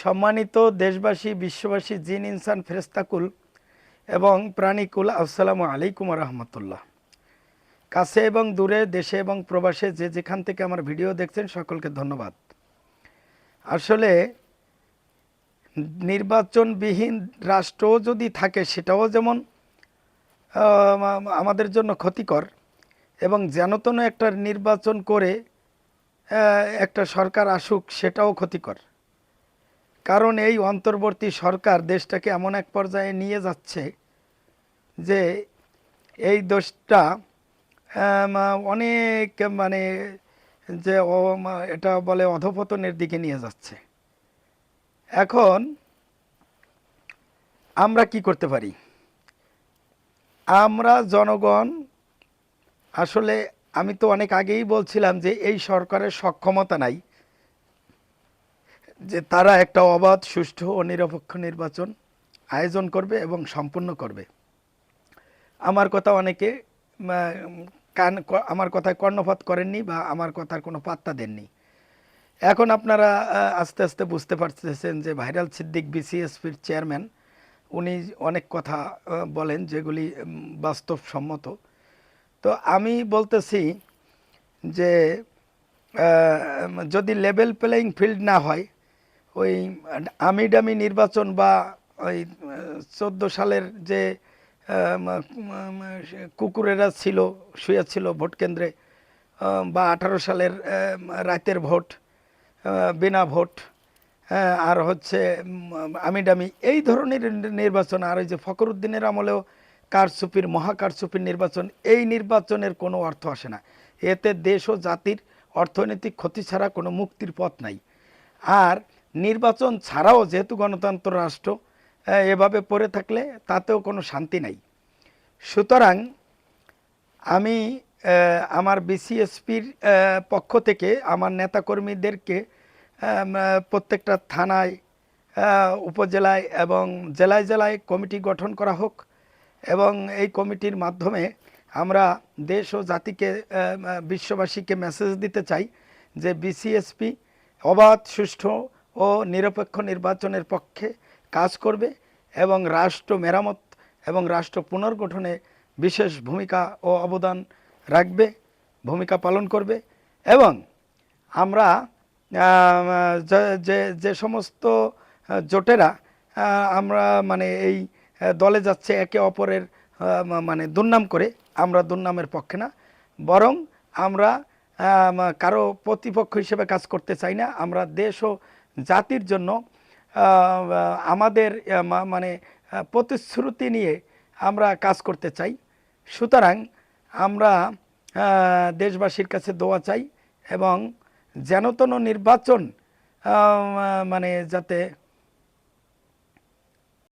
সম্মানিত দেশবাসী, বিশ্ববাসী, জিন, ইনসান ফেরেস্তাকুল এবং প্রাণীকুল, আসসালামু আলাইকুম রহমতুল্লাহ। কাছে এবং দূরে, দেশে এবং প্রবাসে যে যেখান থেকে আমার ভিডিও দেখছেন, সকলকে ধন্যবাদ। আসলে নির্বাচনবিহীন রাষ্ট্র যদি থাকে, সেটাও যেমন আমাদের জন্য ক্ষতিকর এবং যেন একটা নির্বাচন করে একটা সরকার আসুক, সেটাও ক্ষতিকর। কারণ এই অন্তর্বর্তী সরকার দেশটাকে এমন এক পর্যায়ে নিয়ে যাচ্ছে যে এই দেশটা অনেক মানে যে এটা বলে অধপতনের দিকে নিয়ে যাচ্ছে। এখন আমরা কি করতে পারি? আমরা জনগণ, আসলে আমি তো অনেক আগেই বলছিলাম যে এই সরকারের সক্ষমতা নাই। যে তারা একটা অবাধ, সুষ্ঠু ও নিরপেক্ষ নির্বাচন আয়োজন করবে এবং সম্পূর্ণ করবে। আমার কথা অনেকে কান আমার কথায় কর্ণপাত করেননি বা আমার কথার কোনো পাত্তা দেননি। এখন আপনারা আস্তে আস্তে বুঝতে পারতেছেন যে ভাইরাল সিদ্দিক বিসিএসপির চেয়ারম্যান, উনি অনেক কথা বলেন যেগুলি বাস্তবসম্মত। তো আমি বলতেছি যে যদি লেভেল প্লেয়িং ফিল্ড না হয় ওই আমি ডামি নির্বাচন বা ওই চোদ্দ সালের যে কুকুরেরা ছিল শুয়ে ছিল ভোট কেন্দ্রে বা আঠারো সালের রাতের ভোট বিনা ভোট আর হচ্ছে উম, আমি ডামি এই ধরনের নির্বাচন আর ওই যে ফখরুদ্দিনের আমলেও কারচুপির মহা কারচুপির নির্বাচন এই নির্বাচনের কোনো অর্থ আসে না। এতে দেশ ও জাতির অর্থনৈতিক ক্ষতি ছাড়া কোনো মুক্তির পথ নাই। আর নির্বাচন ছাড়াও যেহেতু গণতন্ত্র রাষ্ট্র এভাবে পড়ে থাকলে তাতেও কোনো শান্তি নাই। সুতরাং আমি আমার বিসিএসপির পক্ষ থেকে আমার নেতাকর্মীদেরকে প্রত্যেকটা থানায় উপজেলায় এবং জেলায় জেলায় কমিটি গঠন করা হোক এবং এই কমিটির মাধ্যমে আমরা দেশ ও জাতিকে বিশ্ববাসীকে মেসেজ দিতে চাই যে বিসিএসপি অবাধ, সুষ্ঠু ও নিরপেক্ষ নির্বাচনের পক্ষে কাজ করবে এবং রাষ্ট্র মেরামত এবং রাষ্ট্র পুনর্গঠনে বিশেষ ভূমিকা ও অবদান রাখবে, ভূমিকা পালন করবে এবং আমরা যে- যে সমস্ত জোটেরা আমরা মানে এই দলে যাচ্ছে একে অপরের মানে দুর্নাম করে, আমরা দুর্নামের পক্ষে না। বরং আমরা কারও প্রতিপক্ষ হিসেবে কাজ করতে চাই না। আমরা দেশ ও জাতির জন্য আমাদের মানে প্রতিশ্রুতি নিয়ে আমরা কাজ করতে চাই। সুতরাং আমরা দেশবাসীর কাছে দোয়া চাই এবং যেন তেন নির্বাচন মানে যাতে